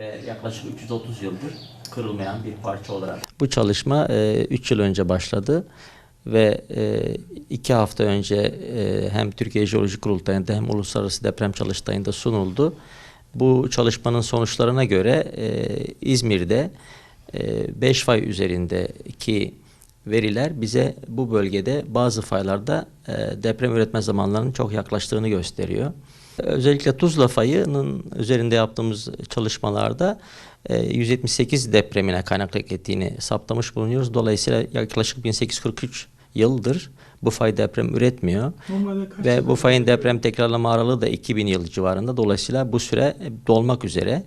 ve yaklaşık 330 yıldır kırılmayan bir parça olarak. Bu çalışma 3 yıl önce başladı ve 2 hafta önce e, hem Türkiye Jeoloji Kurultayı'nda hem Uluslararası Deprem Çalıştayı'nda sunuldu. Bu çalışmanın sonuçlarına göre e, İzmir'de 5 fay üzerindeki veriler bize bu bölgede bazı faylarda e, deprem üretme zamanlarının çok yaklaştığını gösteriyor. Özellikle Tuzla fayının üzerinde yaptığımız çalışmalarda e, 178 depremine kaynaklık ettiğini saptamış bulunuyoruz. Dolayısıyla yaklaşık 1843 yıldır bu fay deprem üretmiyor. Ve bu fayın deprem tekrarlama aralığı da 2000 yıl civarında. Dolayısıyla bu süre dolmak üzere.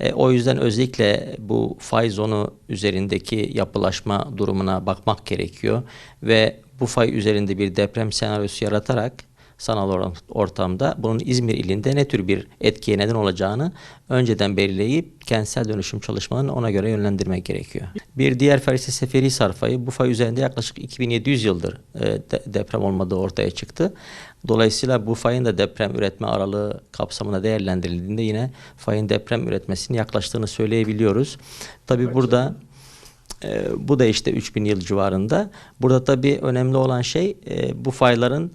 E, o yüzden özellikle bu fay zonu üzerindeki yapılaşma durumuna bakmak gerekiyor. Ve bu fay üzerinde bir deprem senaryosu yaratarak sanal or- ortamda bunun İzmir ilinde ne tür bir etkiye neden olacağını önceden belirleyip kentsel dönüşüm çalışmalarını ona göre yönlendirmek gerekiyor. Bir diğer fay ise Seferihisar fayı. Bu fay üzerinde yaklaşık 2700 yıldır e, de- deprem olmadığı ortaya çıktı. Dolayısıyla bu fayın da deprem üretme aralığı kapsamında değerlendirildiğinde yine fayın deprem üretmesinin yaklaştığını söyleyebiliyoruz. Tabi burada e, bu da işte 3000 yıl civarında. Burada tabii önemli olan şey e, bu fayların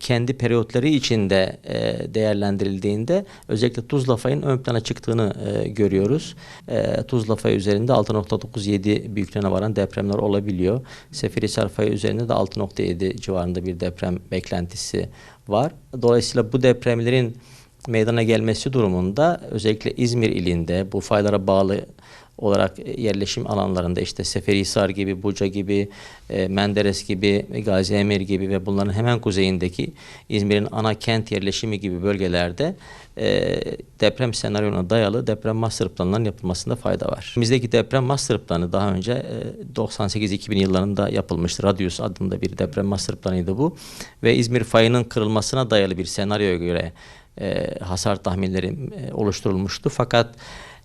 kendi periyotları içinde e, değerlendirildiğinde özellikle Tuzla fayın ön plana çıktığını e, görüyoruz. E, Tuzla fayı üzerinde 6.97 büyüklüğüne varan depremler olabiliyor. Seferihisar fayı üzerinde de 6.7 civarında bir deprem beklentisi var. Dolayısıyla bu depremlerin meydana gelmesi durumunda özellikle İzmir ilinde bu faylara bağlı olarak yerleşim alanlarında işte Seferihisar gibi, Buca gibi, e, Menderes gibi, Gazi Emir gibi ve bunların hemen kuzeyindeki İzmir'in ana kent yerleşimi gibi bölgelerde e, deprem senaryona dayalı deprem master planlarının yapılmasında fayda var. Bizdeki deprem master planı daha önce e, 98-2000 yıllarında yapılmıştı. Radius adında bir deprem master planıydı bu. Ve İzmir fayının kırılmasına dayalı bir senaryoya göre e, hasar tahminleri e, oluşturulmuştu. Fakat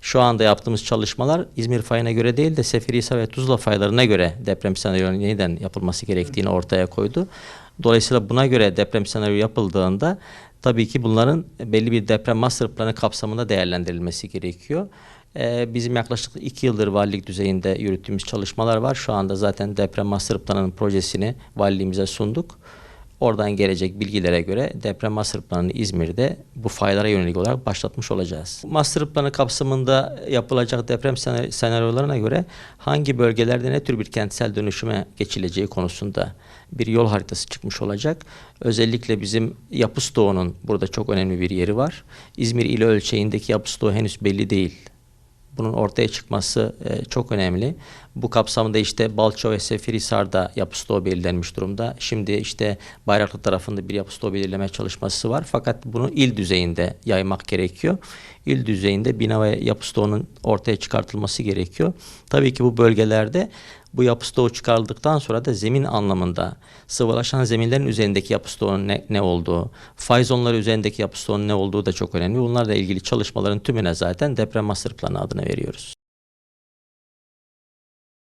şu anda yaptığımız çalışmalar İzmir fayına göre değil de Seferihisar ve Tuzla faylarına göre deprem senaryonun yeniden yapılması gerektiğini ortaya koydu. Dolayısıyla buna göre deprem senaryo yapıldığında tabii ki bunların belli bir deprem master planı kapsamında değerlendirilmesi gerekiyor. Ee, bizim yaklaşık iki yıldır valilik düzeyinde yürüttüğümüz çalışmalar var. Şu anda zaten deprem master planının projesini valiliğimize sunduk. Oradan gelecek bilgilere göre deprem master planını İzmir'de bu faylara yönelik olarak başlatmış olacağız. Master planı kapsamında yapılacak deprem senary- senaryolarına göre hangi bölgelerde ne tür bir kentsel dönüşüme geçileceği konusunda bir yol haritası çıkmış olacak. Özellikle bizim yapı stoğunun burada çok önemli bir yeri var. İzmir ili ölçeğindeki yapı stoğu henüz belli değil. Bunun ortaya çıkması e, çok önemli. Bu kapsamda işte Balço ve Seferihisar'da yapı stoğu belirlenmiş durumda. Şimdi işte Bayraklı tarafında bir yapı stoğu belirleme çalışması var. Fakat bunu il düzeyinde yaymak gerekiyor. İl düzeyinde bina ve yapı stoğunun ortaya çıkartılması gerekiyor. Tabii ki bu bölgelerde bu yapı stoğu çıkarıldıktan sonra da zemin anlamında sıvılaşan zeminlerin üzerindeki yapı stoğunun ne, ne olduğu, fay zonları üzerindeki yapı stoğunun ne olduğu da çok önemli. Bunlarla ilgili çalışmaların tümüne zaten deprem master planı adını veriyoruz.